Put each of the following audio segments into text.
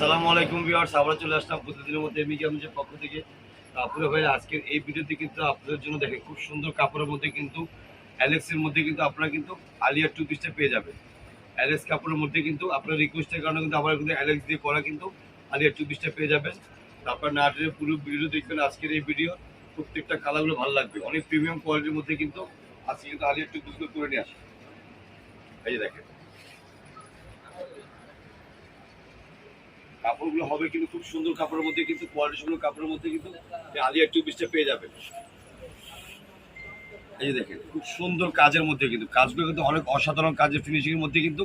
আসসালামু আলাইকুম ভিউয়ার্স আবার চলে আসলাম প্রতিদিনের মধ্যে এমনি গেমসের পক্ষ থেকে। তারপরে ভাই, আজকের এই ভিডিওতে কিন্তু আপনাদের জন্য দেখেন, খুব সুন্দর কাপড়ের মধ্যে কিন্তু অ্যালেক্সের মধ্যে কিন্তু আপনারা কিন্তু আলিয়া টু পিসটা পেয়ে যাবেন। অ্যালেক্স কাপড়ের মধ্যে কিন্তু আপনার রিকোয়েস্টের কারণে কিন্তু আবার কিন্তু অ্যালেক্স দিয়ে করা কিন্তু আলিয়া টু পিসটা পেয়ে যাবেন। তারপর নাটের পুরো ভিডিও দেখবেন আজকের এই ভিডিও। প্রত্যেকটা কালারগুলো ভালো লাগবে। অনেক প্রিমিয়াম কোয়ালিটির মধ্যে কিন্তু আজকে কিন্তু আলিয়া টু পিসগুলো করে নিয়ে আসে এই যে দেখেন। কাপড়গুলো হবে কিন্তু খুব সুন্দর কাপড়ের মধ্যে, কিন্তু কোয়ালিটি সুন্দর কাপড়ের মধ্যে কিন্তু আলিয়া টু পিসটা পেয়ে যাবেন এই যে দেখেন, খুব সুন্দর কাজের মধ্যে কিন্তু, কাজগুলো কিন্তু অনেক অসাধারণ কাজের ফিনিশিং এর মধ্যে কিন্তু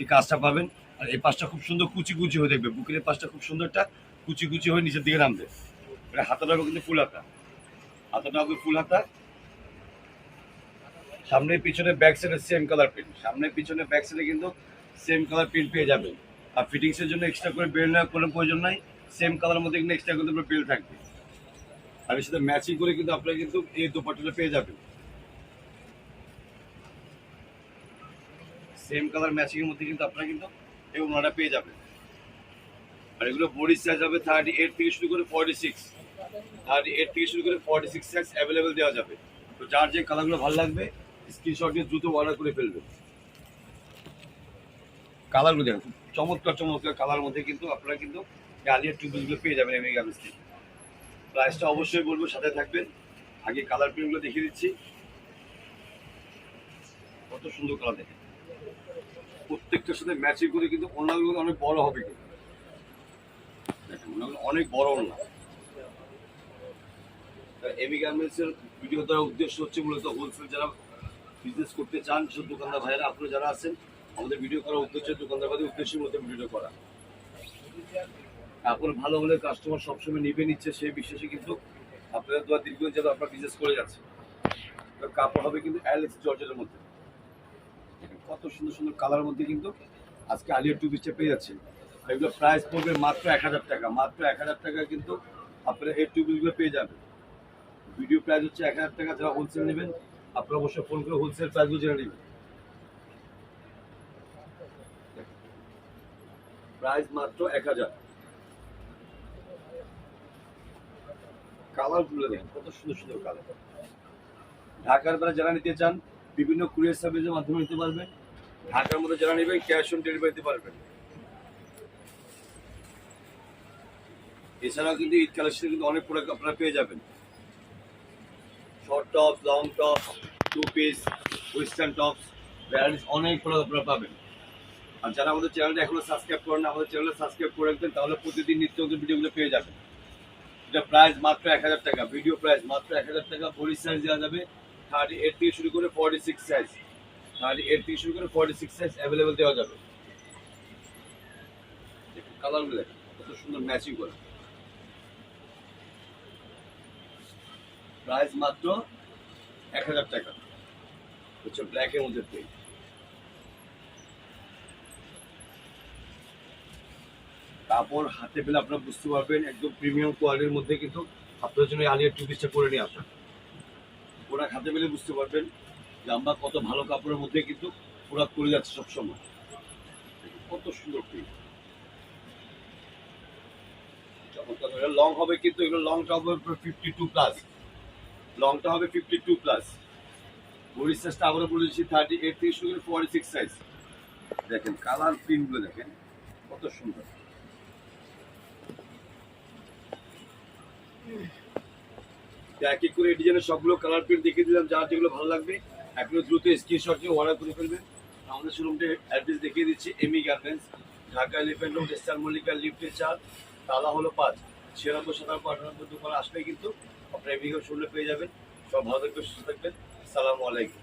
এই কাজটা পাবেন। আর এই পাশটা খুব সুন্দর কুচি কুচি হয়ে দেখবে, বুকের পাশটা খুব সুন্দরটা কুচি কুচি হয়ে নিচের দিকে নামবে। এটা হাতাটা হবে কিন্তু ফুল হাতা। হাতাটা হবে ফুল হাতা। সামনে পিছনে ব্যাক সাইডে সেম কালার প্রিন্ট সামনে পিছনে ব্যাক সাইডে কিন্তু সেম কালার প্রিন্ট পেয়ে যাবেন। আর ফিটিংসের জন্য এক্সট্রা করে বেল নেওয়ার কোনো প্রয়োজন নাই। সেম কালারের মধ্যে কিন্তু এক্সট্রা করে বেল থাকবে। আর এর সাথে ম্যাচিং করে কিন্তু আপনারা কিন্তু এই দোপাট্টাটা পেয়ে যাবেন। সেম কালার ম্যাচিং এর মধ্যে কিন্তু আপনারা কিন্তু এই ওনাটা পেয়ে যাবেন। আর এগুলো বডি সাইজ হবে থার্টি এইট থেকে শুরু করে ফর্টি সিক্স থার্টি এইট থেকে শুরু করে ফর্টি সিক্স সাইজ অ্যাভেলেবেল দেওয়া যাবে। তো যার যে কালারগুলো ভালো লাগবে স্ক্রিনশট নিয়ে দ্রুত অর্ডার করে ফেলবেন। কালারগুলো দেখেন। চমৎকার চমৎকার কালার মধ্যে কিন্তু আপনারা কিন্তু আলিয়ার টুপিসগুলো পেয়ে যাবেন এমনি গার্মেন্টস থেকে প্রাইসটা অবশ্যই বলব, সাথে থাকবেন। আগে কালার প্রিন্টগুলো দেখিয়ে দিচ্ছি। কত সুন্দর কালার দেখেন। প্রত্যেকটার সাথে ম্যাচিং করে কিন্তু ওনাগুলো অনেক বড় হবে দেখেন ওনাগুলো অনেক বড় ওনা এমি গার্মেন্টসের ভিডিও দেওয়ার উদ্দেশ্য হচ্ছে মূলত হোলসেল যারা বিজনেস করতে চান সেসব দোকানদার ভাইয়েরা, আপনারা যারা আছেন আমাদের ভিডিও করার উদ্দেশ্য দোকানদার ভাইদের উদ্দেশ্যের মধ্যে ভিডিও করা। কাপড় ভালো হলে কাস্টমার সবসময় নিবে, নিচ্ছে সেই বিশ্বাসে কিন্তু আপনাদের দোয়া দীর্ঘদিন যাবে আপনার বিজনেস করে যাচ্ছে। কাপড় হবে কিন্তু অ্যালেক্স জর্জের মধ্যে। কত সুন্দর সুন্দর কালারের মধ্যে কিন্তু আজকে আলিয়ার টু পিসটা পেয়ে যাচ্ছেন। এগুলো প্রাইস পড়বে মাত্র এক হাজার টাকা। মাত্র এক হাজার টাকা কিন্তু আপনারা এই টু পিসগুলো পেয়ে যাবেন। ভিডিও প্রাইস হচ্ছে এক হাজার টাকা, যারা হোলসেল নেবেন, আপনারা অবশ্যই ফোন করে হোলসেল প্রাইসগুলো জেনে নেবেন। প্রাইস মাত্র এক হাজার। কালারগুলো দেখেন কত সুন্দর সুন্দর কালার। ঢাকার বেলা যারা নিতে চান, বিভিন্ন কুরিয়ার সার্ভিসের মাধ্যমে নিতে পারবেন। ঢাকার মধ্যে যারা নেবেন, ক্যাশ অন ডেলিভারি দিতে পারবেন। এছাড়াও কিন্তু ঈদ কালেকশনে কিন্তু অনেক প্রোডাক্ট আপনারা পেয়ে যাবেন। Short top long top two piece, western tops varieties অনেক প্রোডাক্ট আপনারা পাবেন। আর যারা আমাদের চ্যানেলটা এখনও সাবস্ক্রাইব করেন আমাদের চ্যানেলটা সাবস্ক্রাইব করে রাখবেন, তাহলে প্রতিদিন নিত্য নতুন ভিডিওগুলো পেয়ে যাবেন। এটা প্রাইস মাত্র এক হাজার টাকা ভিডিও প্রাইস মাত্র এক হাজার টাকা বডি সাইজ দেওয়া যাবে। থার্টি এইট থেকে শুরু করে forty six size thirty eight থেকে শুরু করে ফর্টি সিক্স সাইজ অ্যাভেলেবেল দেওয়া যাবে। কালারগুলো কত সুন্দর ম্যাচিং করে। প্রাইস মাত্র এক হাজার টাকা। হচ্ছে ব্ল্যাকের মধ্যে পেয়ে কাপড় হাতে পেলে আপনারা বুঝতে পারবেন, একদম প্রিমিয়াম কোয়ালিটির মধ্যে কিন্তু আপনার জন্য আলিয়ার টু করে নিয়ে আসা। ওরা হাতে পেলে বুঝতে পারবেন যে আমরা কত ভালো কাপড়ের মধ্যে কিন্তু ওরা করে যাচ্ছে সবসময়। কত সুন্দর প্রিন্ট লং হবে কিন্তু এগুলো লংটা হবে ফিফটি টু প্লাস লংটা হবে ফিফটি টু প্লাস বডি সাইজটা আবারও বলে দিচ্ছি থার্টি এইট থেকে শুরু করে ফর্টি সিক্স সাইজ দেখেন কালার প্রিন্টগুলো দেখেন, কত সুন্দর। তো এক এক করে এই ডিজাইনের সবগুলো কালার প্রিন্ট দেখিয়ে দিলাম, যার যেগুলো ভালো লাগবে, এখনও দ্রুত স্ক্রিনশট নিয়ে অর্ডার করে ফেলবেন আমাদের শোরুমটা অ্যাড্রেস দেখিয়ে দিচ্ছি এমি garments Dhaka elephant road star Mallika লিফটের চার তালা হলো পাঁচ। ছিয়ানব্বই শতাংশ আটানব্বই দোকান আসলে কিন্তু আপনার এমি শোরুমে পেয়ে যাবেন। সব ভালো থাকবেন, সুস্থ থাকবেন। সালামু আলাইকুম।